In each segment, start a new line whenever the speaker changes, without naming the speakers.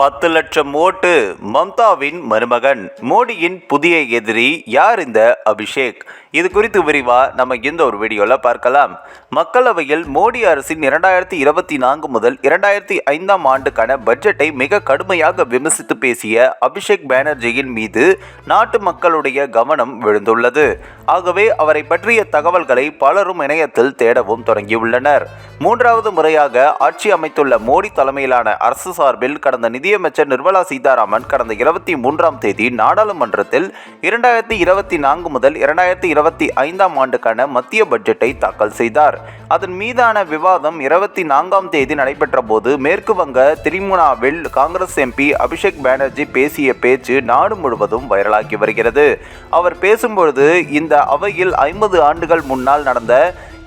பத்து லட்சம் ஓட்டு மம்தாவின் மருமகன் மோடியின் புதிய எதிரி யார் இந்த அபிஷேக்? இது குறித்து விரிவா நம்ம இந்த ஒரு வீடியோவில் பார்க்கலாம். மக்களவையில் மோடி அரசின் இரண்டாயிரத்தி இருபத்தி நான்கு முதல் இரண்டாயிரத்தி ஐந்தாம் ஆண்டுக்கான பட்ஜெட்டை மிக கடுமையாக விமர்சித்து பேசிய அபிஷேக் பானர்ஜியின் மீது நாட்டு மக்களுடைய கவனம் விழுந்துள்ளது. ஆகவே அவரை பற்றிய தகவல்களை பலரும் இணையத்தில் தேடவும் தொடங்கியுள்ளனர். மூன்றாவது முறையாக ஆட்சி அமைத்துள்ள மோடி தலைமையிலான அரசு சார்பில் கடந்த நிதி நிதியமைச்சர் நிர்மலா சீதாராமன் கடந்த இருபத்தி மூன்றாம் தேதி நாடாளுமன்றத்தில் இரண்டாயிரத்தி இருபத்தி நான்கு முதல் இரண்டாயிரத்தி இருபத்தி ஐந்தாம் ஆண்டுக்கான மத்திய பட்ஜெட்டை தாக்கல் செய்தார். அதன் மீதான விவாதம் இருபத்தி நான்காம் தேதி நடைபெற்ற போது மேற்கு வங்க திரிமுனாவில் காங்கிரஸ் எம்பி அபிஷேக் பானர்ஜி பேசிய பேச்சு நாடு முழுவதும் வைரலாகி வருகிறது. அவர் பேசும்பொழுது இந்த அவையில் ஐம்பது ஆண்டுகள் முன்னால் நடந்த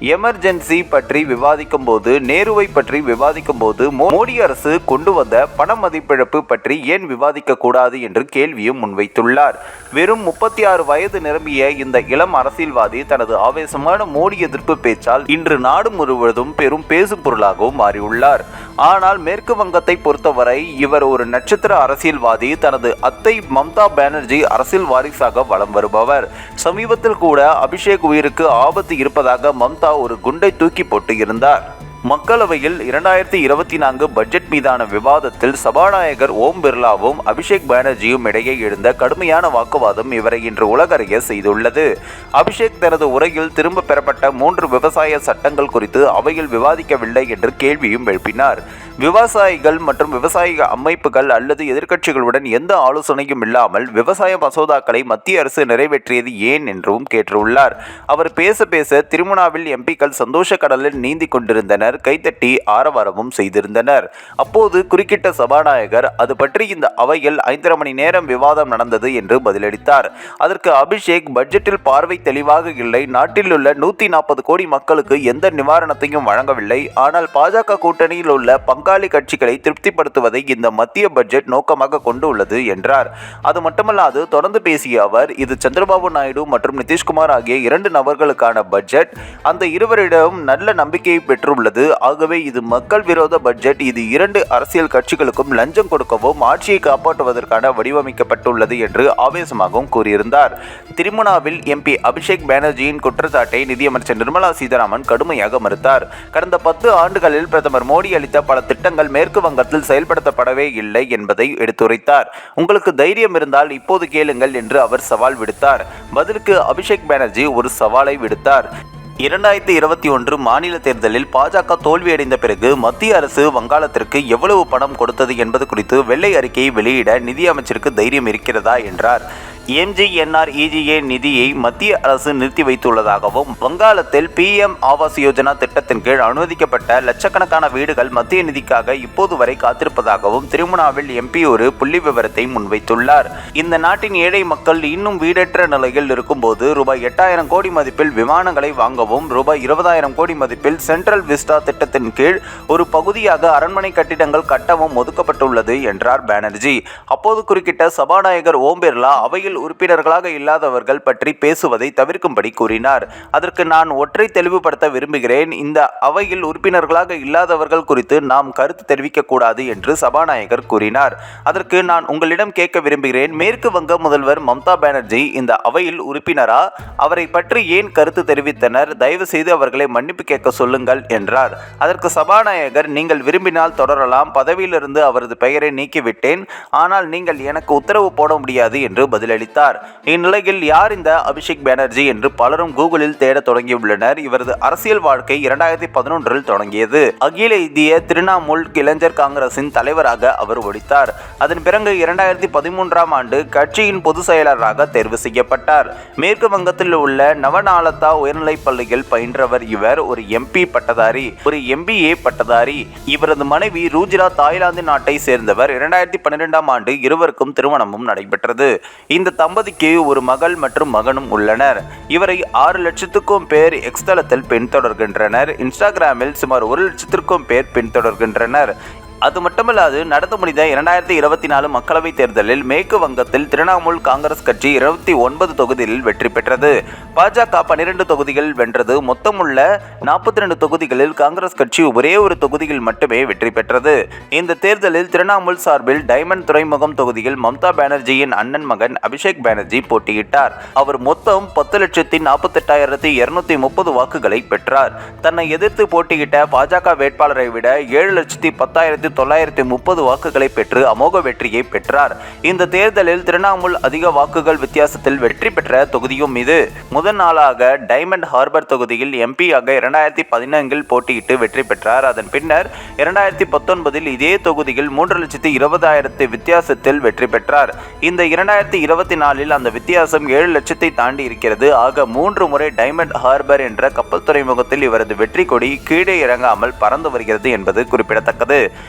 எமர்ஜென்சி பற்றி விவாதிக்கும் போது நேருவை பற்றி விவாதிக்கும் போது மோடி அரசு கொண்டு வந்த பண மதிப்பிழப்பு பற்றி ஏன் விவாதிக்க கூடாது என்று கேள்வியும் முன்வைத்துள்ளார். வெறும் முப்பத்தி ஆறு வயது நிரம்பிய இந்த இளம் அரசியல்வாதி தனது ஆவேசமான மோடி எதிர்ப்பு பேச்சால் இன்று நாடு முழுவதும் பெரும் பேசும் பொருளாகவும் மாறியுள்ளார். ஆனால் மேற்கு வங்கத்தை பொறுத்தவரை இவர் ஒரு நட்சத்திர அரசியல்வாதி தனது அத்தை மம்தா பானர்ஜி அரசியல் வாரிசாக வலம் வருபவர். சமீபத்தில் கூட அபிஷேக் உயிருக்கு ஆபத்து இருப்பதாக மம்தா ஒரு குண்டை தூக்கி போட்டு இருந்தார். மக்களவையில் இரண்டாயிரத்தி இருபத்தி நான்கு பட்ஜெட் மீதான விவாதத்தில் சபாநாயகர் ஓம் பிர்லாவும் அபிஷேக் பானர்ஜியும் இடையே எழுந்த கடுமையான வாக்குவாதம் இவரை இன்று உலகறிய செய்துள்ளது. அபிஷேக் தனது உரையில் திரும்ப பெறப்பட்ட மூன்று விவசாய சட்டங்கள் குறித்து அவையில் விவாதிக்கவில்லை என்று கேள்வியும் எழுப்பினார். விவசாயிகள் மற்றும் விவசாய அமைப்புகள் அல்லது எதிர்க்கட்சிகளுடன் எந்த ஆலோசனையும் இல்லாமல் விவசாய மசோதாக்களை மத்திய அரசு நிறைவேற்றியது ஏன் என்றும் கேட்டுள்ளார். அவர் பேச பேச திருமணாவில் எம்பிக்கள் சந்தோஷ கடலில் நீந்தி கொண்டிருந்தனர். கைத்தட்டி ஆரவாரமும் செய்திருந்தனர். அப்போது குறுக்கிட்ட சபாநாயகர் அது பற்றி இந்த அவையில் ஐந்தரை மணி நேரம் விவாதம் நடந்தது என்று பதிலளித்தார். அதற்கு அபிஷேக் பட்ஜெட்டில் பார்வை தெளிவாக இல்லை. நாட்டில் உள்ள நூத்தி நாற்பது கோடி மக்களுக்கு எந்த நிவாரணத்தையும் வழங்கவில்லை. ஆனால் பாஜக கூட்டணியில் உள்ள பங்காளி கட்சிகளை திருப்திப்படுத்துவதை இந்த மத்திய பட்ஜெட் நோக்கமாக கொண்டுள்ளது என்றார். அது மட்டுமல்லாது தொடர்ந்து பேசிய அவர் இது சந்திரபாபு நாயுடு மற்றும் நிதிஷ்குமார் ஆகிய இரண்டு நபர்களுக்கான பட்ஜெட். அந்த இருவரிடம் நல்ல நம்பிக்கையை பெற்றுள்ளது. ஆகவே இது மக்கள் விரோத பட்ஜெட் இது இரண்டு அரசியல் கட்சிகளுக்கும் லஞ்சம் கொடுக்கவும் ஆட்சியை காப்பாற்றுவதற்கான வடிவமைக்கப்பட்டுள்ளது என்று ஆவேசமாகவும் கூறியிருந்தார். திரிமுனாவில் எம்பி அபிஷேக் பானர்ஜியின் குற்றச்சாட்டை நிதியமைச்சர் நிர்மலா சீதாராமன் கடுமையாக மறுத்தார். கடந்த பத்து ஆண்டுகளில் பிரதமர் மோடி அளித்த பல திட்டங்கள் மேற்கு வங்கத்தில் செயல்படுத்தப்படவே இல்லை என்பதை எடுத்துரைத்தார். உங்களுக்கு தைரியம் இருந்தால் இப்போது கேளுங்கள் என்று அவர் சவால் விடுத்தார். பதிலுக்கு அபிஷேக் பானர்ஜி ஒரு சவாலை விடுத்தார். இரண்டாயிரத்தி இருபத்தி ஒன்று மாநில தேர்தலில் பாஜக தோல்வியடைந்த பிறகு மத்திய அரசு வங்காளத்திற்கு எவ்வளவு பணம் கொடுத்தது என்பது குறித்து வெள்ளை அறிக்கையை வெளியிட நிதியமைச்சருக்கு தைரியம் இருக்கிறதா என்றார். எம்ஜிஎன்ஆர்இஜிஏ நிதியை மத்திய அரசு நிறுத்தி வைத்துள்ளதாகவும் வங்காளத்தில் பிஎம் ஆவாஸ் யோஜனா திட்டத்தின் கீழ் அனுமதிக்கப்பட்ட லட்சக்கணக்கான வீடுகள் மத்திய நிதிக்காக இப்போது வரை காத்திருப்பதாகவும் திருமணாவில் எம்பி ஒரு புள்ளி விவரத்தை முன்வைத்துள்ளார். இந்த நாட்டின் ஏழை மக்கள் இன்னும் வீடற்ற நிலையில் இருக்கும்போது ரூபாய் எட்டாயிரம் கோடி மதிப்பில் விமானங்களை வாங்கவும் ரூபாய் இருபதாயிரம் கோடி மதிப்பில் சென்ட்ரல் விஸ்டா திட்டத்தின் கீழ் ஒரு பகுதியாக அரண்மனை கட்டிடங்கள் கட்டவும் ஒதுக்கப்பட்டுள்ளது என்றார் பானர்ஜி. அப்போது குறுக்கிட்ட சபாநாயகர் ஓம் பிர்லா அவையில் உறுப்பினர்களாக இல்லாதவர்கள் பற்றி பேசுவதை தவிர்க்கும்படி கூறினார். அதற்கு நான் ஒற்றை தெளிவுபடுத்த விரும்புகிறேன். இந்த அவையில் உறுப்பினர்களாக இல்லாதவர்கள் குறித்து நாம் கருத்து தெரிவிக்கக்கூடாது என்று சபாநாயகர் கூறினார். அதற்கு நான் உங்களிடம் கேட்க விரும்புகிறேன். மேற்கு வங்க முதல்வர் மம்தா பானர்ஜி இந்த அவையில் உறுப்பினரா? அவரை பற்றி ஏன் கருத்து தெரிவித்தனர்? தயவு செய்து அவர்களை மன்னிப்பு கேட்க சொல்லுங்கள் என்றார். அதற்கு சபாநாயகர் நீங்கள் விரும்பினால் தொடரலாம். பதவியிலிருந்து அவரது பெயரை நீக்கிவிட்டேன். ஆனால் நீங்கள் எனக்கு உத்தரவு போட முடியாது என்று பதிலளித்தார். இந்நிலையில் யார் இந்த அபிஷேக் பானர்ஜி என்று பலரும் கூகுளில் தேட தொடங்கியுள்ளனர். இவரது அரசியல் வாழ்க்கை இரண்டாயிரத்தி பதினொன்றில் தொடங்கியது. அகில இந்திய திரிணாமுல் இளைஞர் காங்கிரசின் தலைவராக அவர் ஒழித்தார் அதன் பிறகு இரண்டாயிரத்தி பதிமூன்றாம் ஆண்டு கட்சியின் பொதுச் செயலராக தேர்வு செய்யப்பட்டார். மேற்கு வங்கத்தில் உள்ள நவநாளத்தா உயர்நிலைப் பள்ளியில் பயின்றவர் இவர் ஒரு எம்பி பட்டதாரி ஒரு எம்பிஏ பட்டதாரி. இவரது மனைவி ரூஜிரா தாய்லாந்து நாட்டை சேர்ந்தவர். இரண்டாயிரத்தி பன்னிரெண்டாம் ஆண்டு இருவருக்கும் திருமணமும் நடைபெற்றது. இந்த தம்பதிக்கு ஒரு மகள் மற்றும் மகனும் உள்ளனர். இவரை ஆறு லட்சத்துக்கும் பேர் எக்ஸ்தலத்தில் பின்தொடர்கின்றனர். இன்ஸ்டாகிராமில் சுமார் ஒரு லட்சத்திற்கும் பேர் பின்தொடர்கின்றனர். அது மட்டுமல்லாது நடந்து முடிந்த இரண்டாயிரத்தி இருபத்தி நாலு மக்களவைத் தேர்தலில் மேற்கு வங்கத்தில் திரிணாமுல் காங்கிரஸ் கட்சி இருபத்தி ஒன்பது தொகுதிகளில் வெற்றி பெற்றது. பாஜக பனிரெண்டு தொகுதிகள் வென்றது. மொத்தமுள்ள நாற்பத்தி ரெண்டு தொகுதிகளில் காங்கிரஸ் கட்சி ஒரே ஒரு தொகுதியில் மட்டுமே வெற்றி பெற்றது. இந்த தேர்தலில் திரிணாமுல் சார்பில் டைமண்ட் துறைமுகம் தொகுதியில் மம்தா பானர்ஜியின் அண்ணன் மகன் அபிஷேக் பானர்ஜி போட்டியிட்டார். அவர் மொத்தம் பத்து லட்சத்தி நாற்பத்தெட்டாயிரத்தி இருநூத்தி முப்பது வாக்குகளை பெற்றார். தன்னை எதிர்த்து போட்டியிட்ட பாஜக வேட்பாளரை விட ஏழு லட்சத்தி பத்தாயிரத்தி தொள்ளாயிரத்தி முப்பது வாக்குகளை பெற்று அமோக வெற்றியை பெற்றார். இந்த தேர்தலில் திரிணாமுல் அதிக வாக்குகள் வித்தியாசத்தில் வெற்றி பெற்ற தொகுதியும் இது. முதல் நாளாக டைமண்ட் ஹார்பர் தொகுதியில் எம்பியாக இரண்டாயிரத்தி பதினான்கில் போட்டியிட்டு வெற்றி பெற்றார். அதன் பின்னர் இரண்டாயிரத்தி பத்தொன்பதில் இதே தொகுதியில் மூன்று லட்சத்தி இருபதாயிரத்து வித்தியாசத்தில் வெற்றி பெற்றார். இந்த இரண்டாயிரத்தி இருபத்தி நாலில் அந்த வித்தியாசம் ஏழு லட்சத்தை தாண்டி இருக்கிறது. ஆக மூன்று முறை டைமண்ட் ஹார்பர் என்ற கப்பல் துறைமுகத்தில் இவரது வெற்றி கொடி கீழே இறங்காமல் பறந்து வருகிறது என்பது குறிப்பிடத்தக்கது.